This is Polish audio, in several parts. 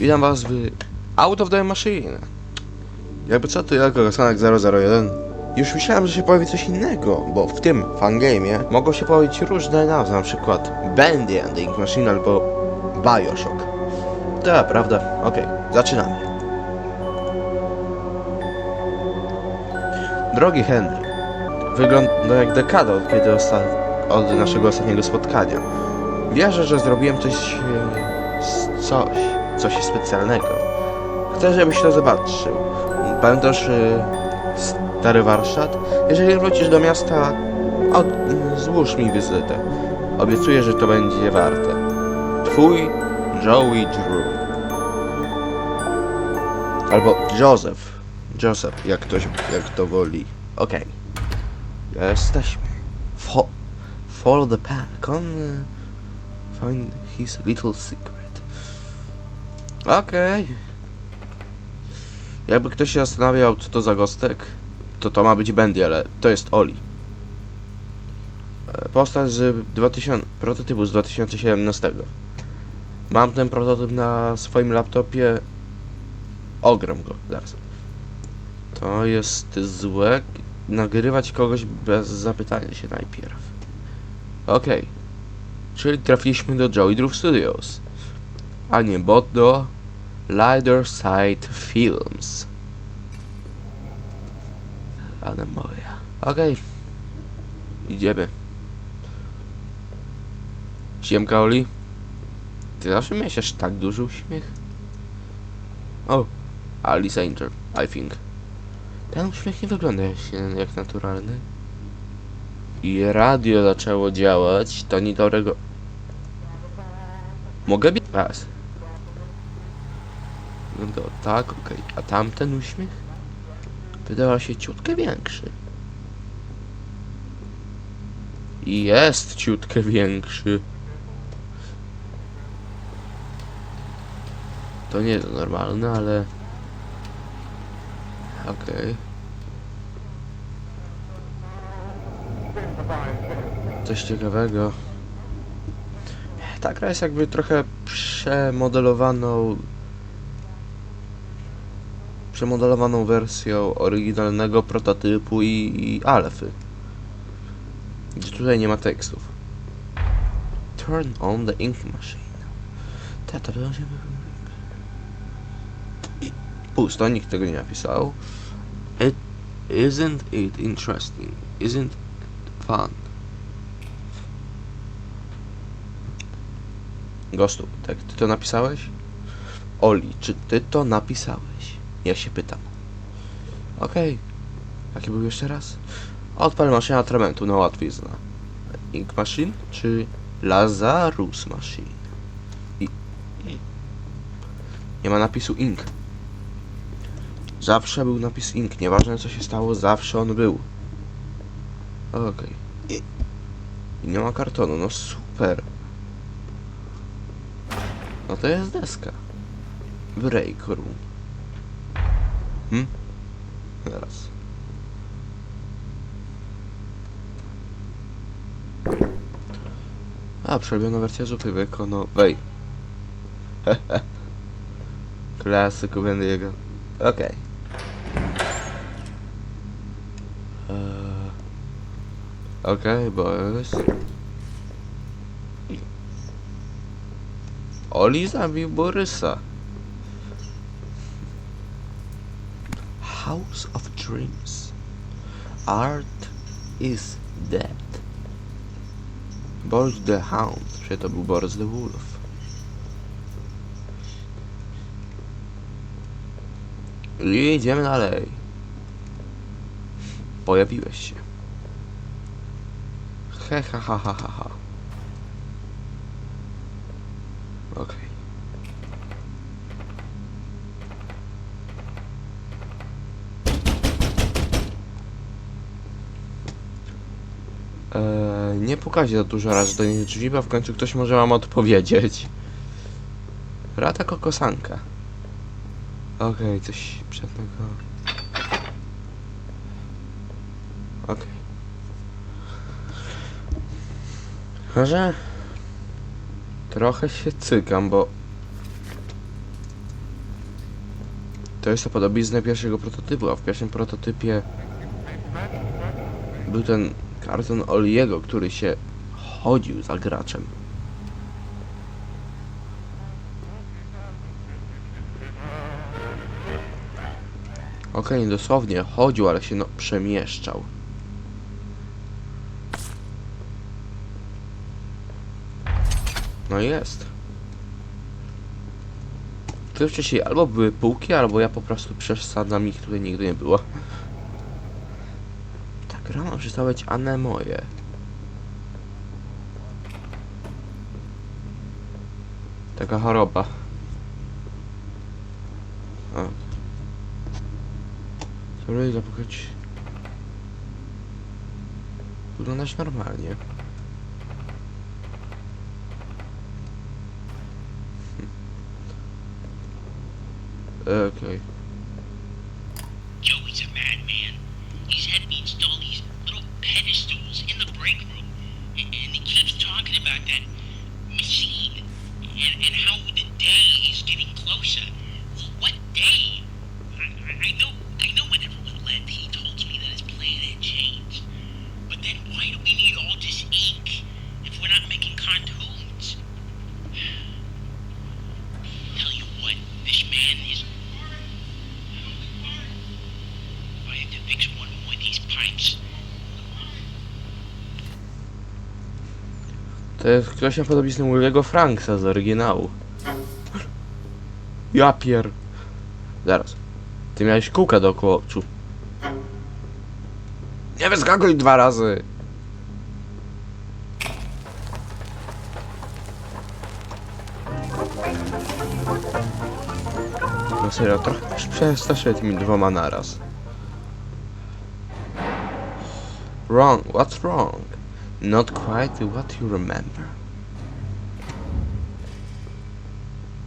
Witam was w Out of the Machine. Jakby co, to ja, Kosanek 001. Już myślałem, że się pojawi coś innego, bo w tym fangame'ie mogą się pojawić różne nazwy, na przykład Bandy and the Ink Machine albo Bioshock. To prawda. Okej, zaczynamy. Drogi Henry, wygląda jak dekada od kiedy osta- od naszego ostatniego spotkania. Wierzę, że zrobiłem coś, e, coś, coś specjalnego. Chcę, żebyś to zobaczył. Pamiętasz e, stary warsztat? Jeżeli wrócisz do miasta, od, złóż mi wizytę. Obiecuję, że to będzie warte. Twój Joey Drew. Albo Joseph. Joseph, jak ktoś, jak to woli. Okej. Jesteśmy. Fo follow the path. Come uh, find his little secret. Okej. Jakby ktoś się zastanawiał, co to za gostek, to to ma być Bendy, ale to jest Oli. E, Postać z 2000, prototypu z 2017. Mam ten prototyp na swoim laptopie. Ogram go, zaraz. To jest złe. Nagrywać kogoś bez zapytania się najpierw. Okej. Czyli trafiliśmy do Joey Drew Studios. A nie bot do Lider Side Films. Ale moja. Okej. Idziemy. Siemka Oli. Ty zawsze miałeś aż tak duży uśmiech? O, Alice Angel, I think. Ten uśmiech nie wygląda jak, jak naturalny. I radio zaczęło działać, to nie dobrego... Mogę bić raz. No to tak, okej. A tamten uśmiech? Wydała się ciutkę większy. I jest ciutkę większy. To nie jest normalne, ale... Okej. Coś ciekawego. Ta gra jest jakby trochę przemodelowaną przemodelowaną wersją oryginalnego prototypu i, i alfy. Gdzie tutaj nie ma tekstów. Turn on the ink machine. Ta, to będzie... Pusto, nikt tego nie napisał. It isn't it interesting? Isn't it fun? Gostu, tak ty to napisałeś? Oli, czy ty to napisałeś? Ja się pytam. Okej. Jaki był jeszcze raz? Odpal maszyna atramentu na łatwizna. Ink Machine czy Lazarus Machine? I... Nie ma napisu Ink. Zawsze był napis Ink. Nieważne co się stało, zawsze on był. Okej. I... I nie ma kartonu, no super. No to jest deska. Break room. Hmm? Teraz. A, przerobiona wersja zupy wykonowej. Klasyku będę jego. Okej. Eee, Okej, boys. Oli zabił Borysa. House of Dreams. Art is dead. Boris the Hound, czy to był Boris the Wolf? I idziemy dalej. Pojawiłeś się. He ha ha ha ha ha. Okej. Eee, nie pukajcie za dużo razy do niej drzwi, bo w końcu ktoś może wam odpowiedzieć. Rata kokosanka. Okej, coś przednego. Okej. Może trochę się cykam, bo To jest to podobizna pierwszego prototypu, a w pierwszym prototypie był ten karton Oliego, który się chodził za graczem. Okej, nie dosłownie chodził, ale się no przemieszczał. No jest. Tu wcześniej albo były półki, albo ja po prostu przesadzam ich tutaj nigdy nie było. Ma przestała być anemoje. Taka choroba. A. Sorry, zapukać. Wyglądasz normalnie. Okej. Joey's a madman. He's had me install these little pedestals in the break room, and, and he keeps talking about that machine and, and how the day is getting closer. Well, what day? I, I, I know, I know. When everyone left, he told me that his plan had changed. But then, why do we need all this ink if we're not making cartoons? Tell you what, this man is I have to fix one more of these pipes. To jest ktoś na podobizny Williego Franksa z oryginału. Ja pier... Zaraz. Ty miałeś kółka dookoła oczu. Nie wyskakuj dwa razy! No serio, trochę już przestraszę tymi dwoma naraz. Wrong, what's wrong? Not quite what you remember.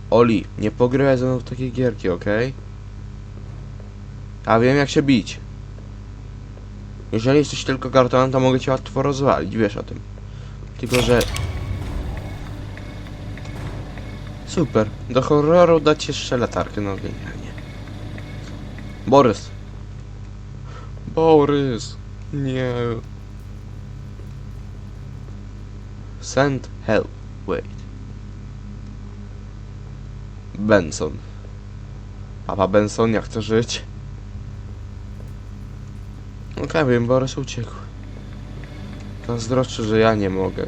Oli, nie pogrywaj ze mną w takie gierki, okej? Ja wiem jak się bić. Jeżeli jesteś tylko kartonem, to mogę cię łatwo rozwalić, wiesz o tym. Tylko, że... Super, do horroru dać jeszcze latarkę, no genialnie. Borys. Borys. Nie. Send help. Wait. Benson. Papa Benson, jak chce żyć? Okej, wiem, Borys uciekł. Zazdroszczę, że ja nie mogę.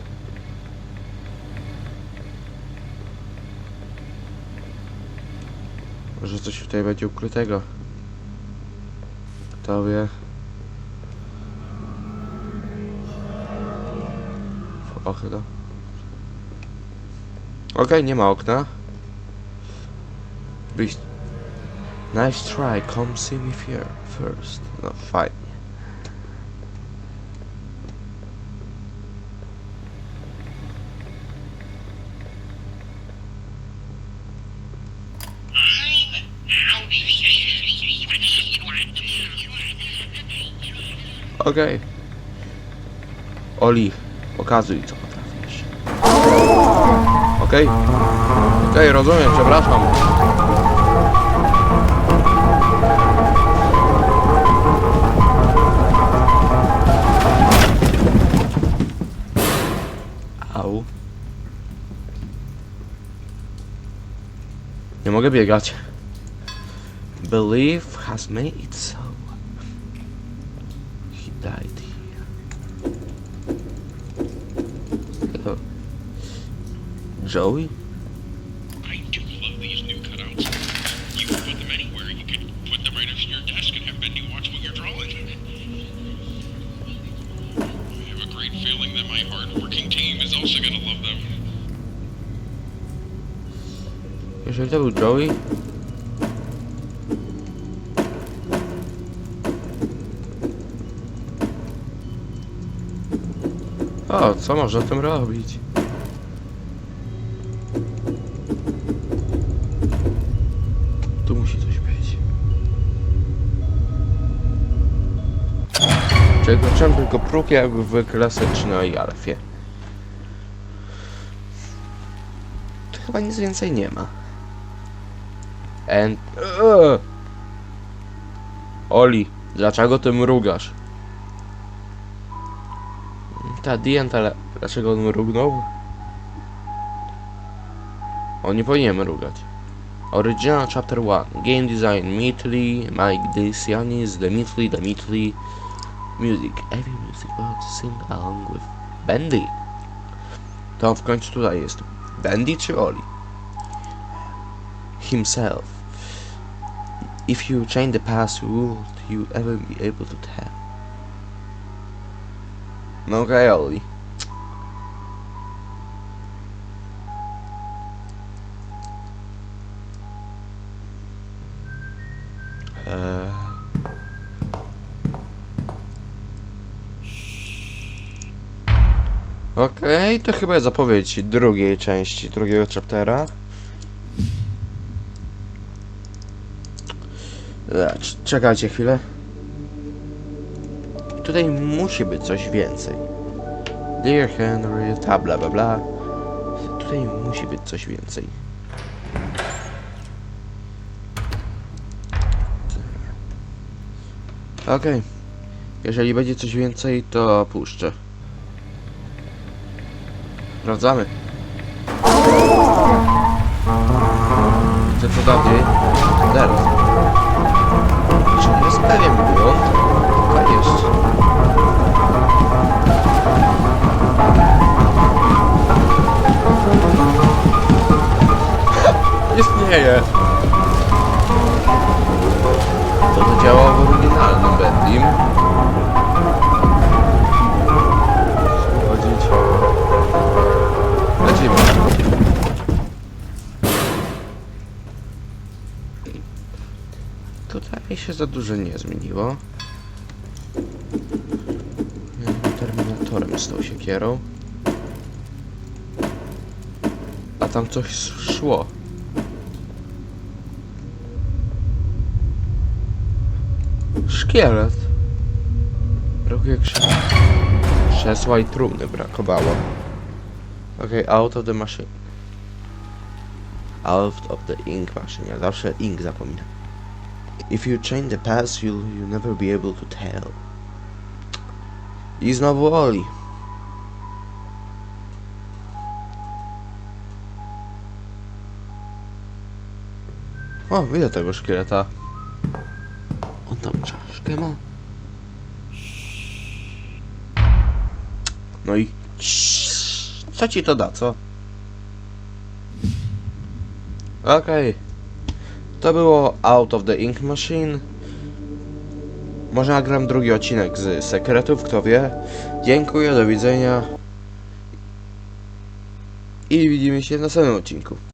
Może coś tutaj będzie ukrytego. Kto wie? Okno. Okej, nie ma okna. Byś... Nice try, come see me here first. No, fajnie. Okej. Oli, pokazuj co potrafisz. Okej? Okej, rozumiem, przepraszam. Au. Nie mogę biegać. Belief has made it so. He died Joey? I do love these new cutouts. You can put them anywhere. You can put them right next to your desk and have Bendy watch what you're drawing. I have a great feeling that my hard-working team is also going to love them. Jeżeli to był Joey? O, co można tym robić? Przekroczyłem tylko próg jak w klasycznej alfie. Tu chyba nic więcej nie ma. And... Uh, Oli, dlaczego ty mrugasz? Ta Dient, ale dlaczego on mrugnął? On nie powinien mrugać. Original Chapter 1 Game Design Mitli, Mike Desianis, Demitli, Demitli Music Every music box sing along with Bendy To w końcu tutaj Bendy czy Oli? Himself If you change the past, would you ever be able to tell? No okej, Oli. Okej, to chyba jest zapowiedź drugiej części, drugiego chaptera. Cz- Czekajcie chwilę. Tutaj musi być coś więcej. Dear Henry, ta bla bla bla. Tutaj musi być coś więcej. Okej. Jeżeli będzie coś więcej, to puszczę. Sprawdzamy. Co to dalej? Zaraz. Czy jest pewien błąd? Tutaj się za dużo nie zmieniło. Terminatorem z tą siekierą. A tam coś szło. Szkielet. Brakuje krzesła. I trumny brakowało. Okej, out of the machine. Out of the ink machine. Ja zawsze ink zapominam. If you change the past, you'll, you'll never be able to tell. I znowu Oli. O, widzę tego szkieleta. On tam czaszkę ma. No i... Co ci to da, co? Okej. To było Out of the Ink Machine. Może nagram drugi odcinek z sekretów, kto wie. Dziękuję, do widzenia. I widzimy się w następnym odcinku.